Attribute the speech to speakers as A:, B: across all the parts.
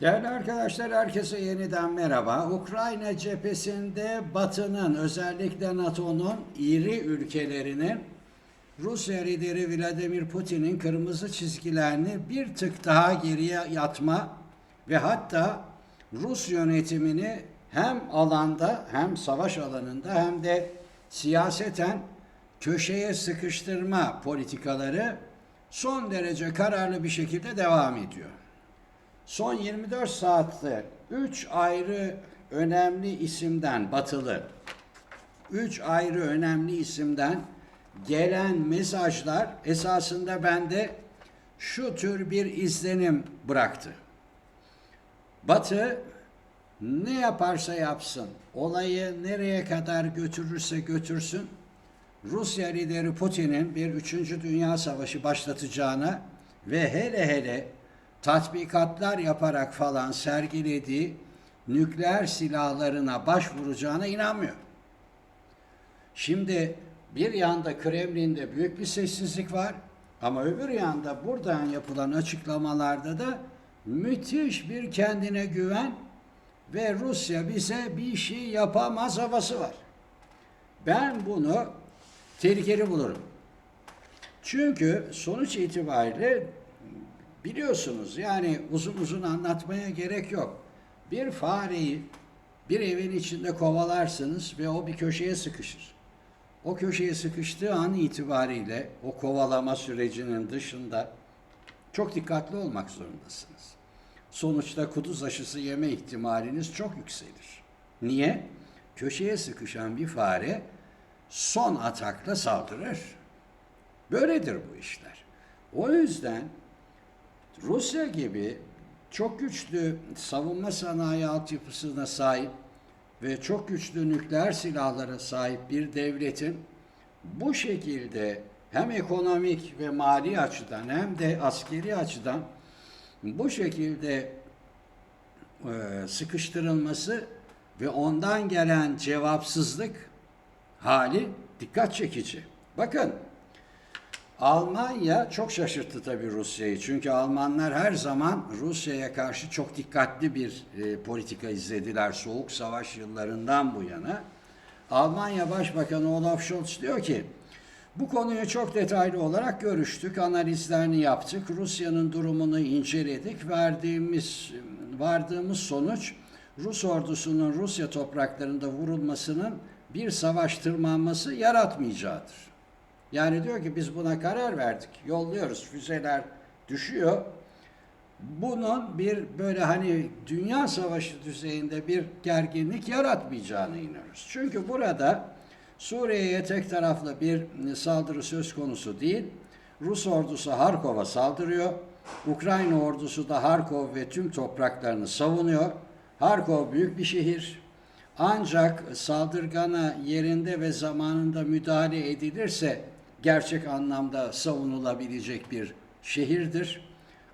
A: Değerli arkadaşlar herkese yeniden merhaba. Ukrayna cephesinde Batı'nın özellikle NATO'nun iri ülkelerinin Rusya lideri Vladimir Putin'in kırmızı çizgilerini bir tık daha geriye yatma ve hatta Rus yönetimini hem alanda hem savaş alanında hem de siyaseten köşeye sıkıştırma politikaları son derece kararlı bir şekilde devam ediyor. Son 24 saatte 3 ayrı önemli isimden batılı 3 ayrı önemli isimden gelen mesajlar esasında bende şu tür bir izlenim bıraktı. Batı ne yaparsa yapsın, olayı nereye kadar götürürse götürsün, Rusya lideri Putin'in bir 3. Dünya Savaşı başlatacağına ve hele hele tatbikatlar yaparak falan sergilediği nükleer silahlarına başvuracağına inanmıyor. Şimdi bir yanda Kremlin'de büyük bir sessizlik var ama öbür yanda buradan yapılan açıklamalarda da müthiş bir kendine güven ve Rusya bize bir şey yapamaz havası var. Ben bunu tehlikeli bulurum. Çünkü sonuç itibariyle biliyorsunuz yani uzun uzun anlatmaya gerek yok. Bir fareyi bir evin içinde kovalarsınız ve o bir köşeye sıkışır. O köşeye sıkıştığı an itibariyle o kovalama sürecinin dışında çok dikkatli olmak zorundasınız. Sonuçta kuduz aşısı yeme ihtimaliniz çok yükselir. Niye? Köşeye sıkışan bir fare son atakla saldırır. Böyledir bu işler. O yüzden Rusya gibi çok güçlü savunma sanayi altyapısına sahip ve çok güçlü nükleer silahlara sahip bir devletin bu şekilde hem ekonomik ve mali açıdan hem de askeri açıdan bu şekilde e, sıkıştırılması ve ondan gelen cevapsızlık hali dikkat çekici. Bakın Almanya çok şaşırttı tabii Rusya'yı. Çünkü Almanlar her zaman Rusya'ya karşı çok dikkatli bir e, politika izlediler Soğuk Savaş yıllarından bu yana. Almanya Başbakanı Olaf Scholz diyor ki bu konuyu çok detaylı olarak görüştük, analizlerini yaptık, Rusya'nın durumunu inceledik, verdiğimiz vardığımız sonuç Rus ordusunun Rusya topraklarında vurulmasının bir savaş tırmanması yaratmayacağıdır. Yani diyor ki biz buna karar verdik. Yolluyoruz. Füzeler düşüyor. Bunun bir böyle hani dünya savaşı düzeyinde bir gerginlik yaratmayacağını inanıyoruz. Çünkü burada Suriye'ye tek taraflı bir saldırı söz konusu değil. Rus ordusu Harkov'a saldırıyor. Ukrayna ordusu da Harkov ve tüm topraklarını savunuyor. Harkov büyük bir şehir. Ancak saldırgana yerinde ve zamanında müdahale edilirse gerçek anlamda savunulabilecek bir şehirdir.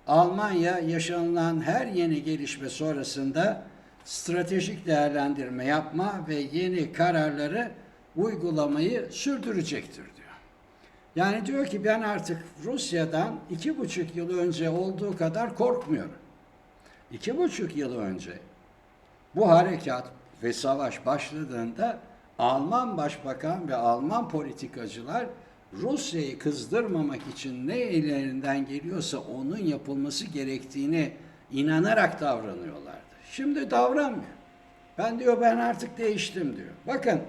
A: Almanya yaşanılan her yeni gelişme sonrasında stratejik değerlendirme yapma ve yeni kararları uygulamayı sürdürecektir diyor. Yani diyor ki ben artık Rusya'dan iki buçuk yıl önce olduğu kadar korkmuyorum. İki buçuk yıl önce bu harekat ve savaş başladığında Alman başbakan ve Alman politikacılar Rusya'yı kızdırmamak için ne ellerinden geliyorsa onun yapılması gerektiğini inanarak davranıyorlardı. Şimdi davranmıyor. Ben diyor ben artık değiştim diyor. Bakın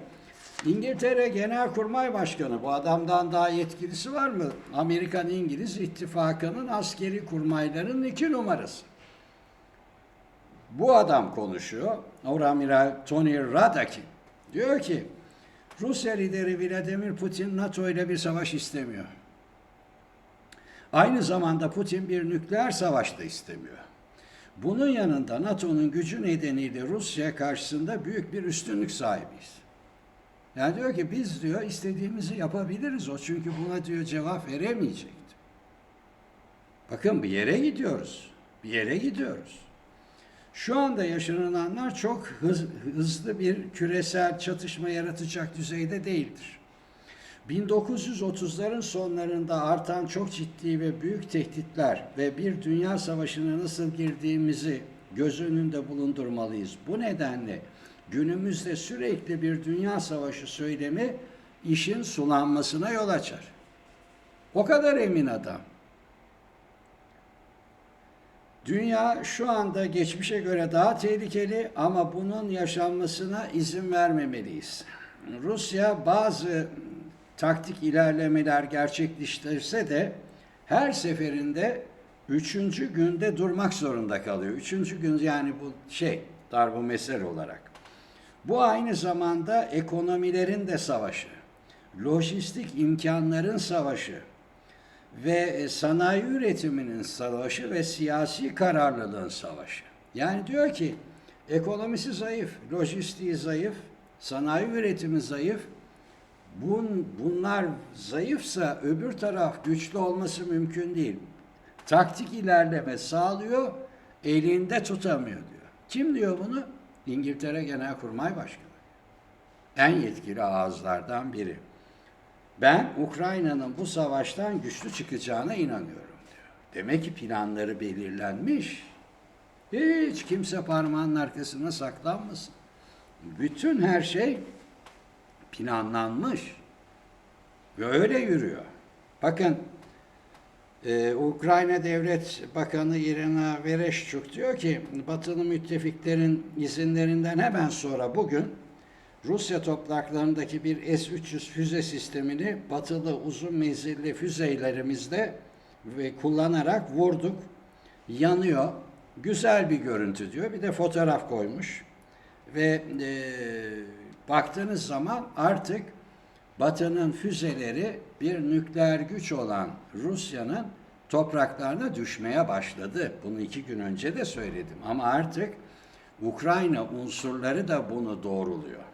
A: İngiltere Genelkurmay Başkanı bu adamdan daha yetkilisi var mı? Amerikan İngiliz ittifakının askeri kurmaylarının iki numarası. Bu adam konuşuyor. Oramiral Tony Radakin. Diyor ki Rusya lideri Vladimir Putin NATO ile bir savaş istemiyor. Aynı zamanda Putin bir nükleer savaş da istemiyor. Bunun yanında NATO'nun gücü nedeniyle Rusya karşısında büyük bir üstünlük sahibiyiz. Yani diyor ki biz diyor istediğimizi yapabiliriz o çünkü buna diyor cevap veremeyecekti. Bakın bir yere gidiyoruz. Bir yere gidiyoruz. Şu anda yaşananlar çok hız, hızlı bir küresel çatışma yaratacak düzeyde değildir. 1930'ların sonlarında artan çok ciddi ve büyük tehditler ve bir dünya savaşına nasıl girdiğimizi göz önünde bulundurmalıyız. Bu nedenle günümüzde sürekli bir dünya savaşı söylemi işin sulanmasına yol açar. O kadar emin adam. Dünya şu anda geçmişe göre daha tehlikeli ama bunun yaşanmasına izin vermemeliyiz. Rusya bazı taktik ilerlemeler gerçekleştirse de her seferinde üçüncü günde durmak zorunda kalıyor. Üçüncü gün yani bu şey darbu mesel olarak. Bu aynı zamanda ekonomilerin de savaşı, lojistik imkanların savaşı, ve e, sanayi üretiminin savaşı ve siyasi kararlılığın savaşı. Yani diyor ki ekonomisi zayıf, lojistiği zayıf, sanayi üretimi zayıf. Bun, bunlar zayıfsa öbür taraf güçlü olması mümkün değil. Taktik ilerleme sağlıyor, elinde tutamıyor diyor. Kim diyor bunu? İngiltere Genelkurmay Başkanı. En yetkili ağızlardan biri. Ben Ukrayna'nın bu savaştan güçlü çıkacağına inanıyorum diyor. Demek ki planları belirlenmiş. Hiç kimse parmağının arkasına saklanmasın. Bütün her şey planlanmış. Ve öyle yürüyor. Bakın ee, Ukrayna Devlet Bakanı Irina Vereshchuk diyor ki Batılı müttefiklerin izinlerinden hemen sonra bugün Rusya topraklarındaki bir S-300 füze sistemini batılı uzun menzilli füzelerimizde ve kullanarak vurduk. Yanıyor. Güzel bir görüntü diyor. Bir de fotoğraf koymuş. Ve e, baktığınız zaman artık Batı'nın füzeleri bir nükleer güç olan Rusya'nın topraklarına düşmeye başladı. Bunu iki gün önce de söyledim. Ama artık Ukrayna unsurları da bunu doğruluyor.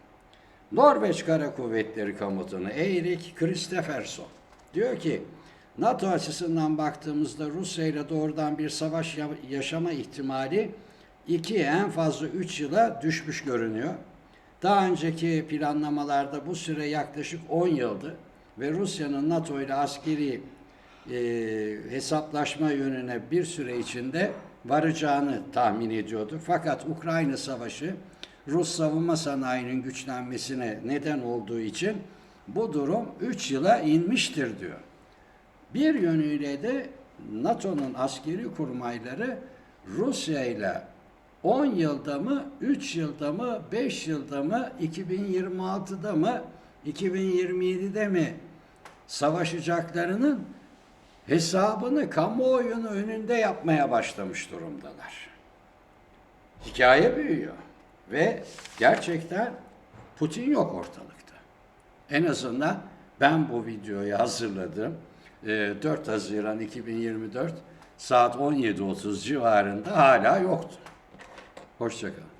A: Norveç Kara Kuvvetleri Komutanı Eirik Kristofferson diyor ki NATO açısından baktığımızda Rusya ile doğrudan bir savaş yaşama ihtimali iki en fazla üç yıla düşmüş görünüyor. Daha önceki planlamalarda bu süre yaklaşık 10 yıldı ve Rusya'nın NATO ile askeri e, hesaplaşma yönüne bir süre içinde varacağını tahmin ediyordu. Fakat Ukrayna Savaşı Rus savunma sanayinin güçlenmesine neden olduğu için bu durum 3 yıla inmiştir diyor. Bir yönüyle de NATO'nun askeri kurmayları Rusya ile 10 yılda mı, 3 yılda mı, 5 yılda mı, 2026'da mı, 2027'de mi savaşacaklarının hesabını kamuoyunun önünde yapmaya başlamış durumdalar. Hikaye büyüyor. Ve gerçekten Putin yok ortalıkta. En azından ben bu videoyu hazırladım. 4 Haziran 2024 saat 17.30 civarında hala yoktu. Hoşçakalın.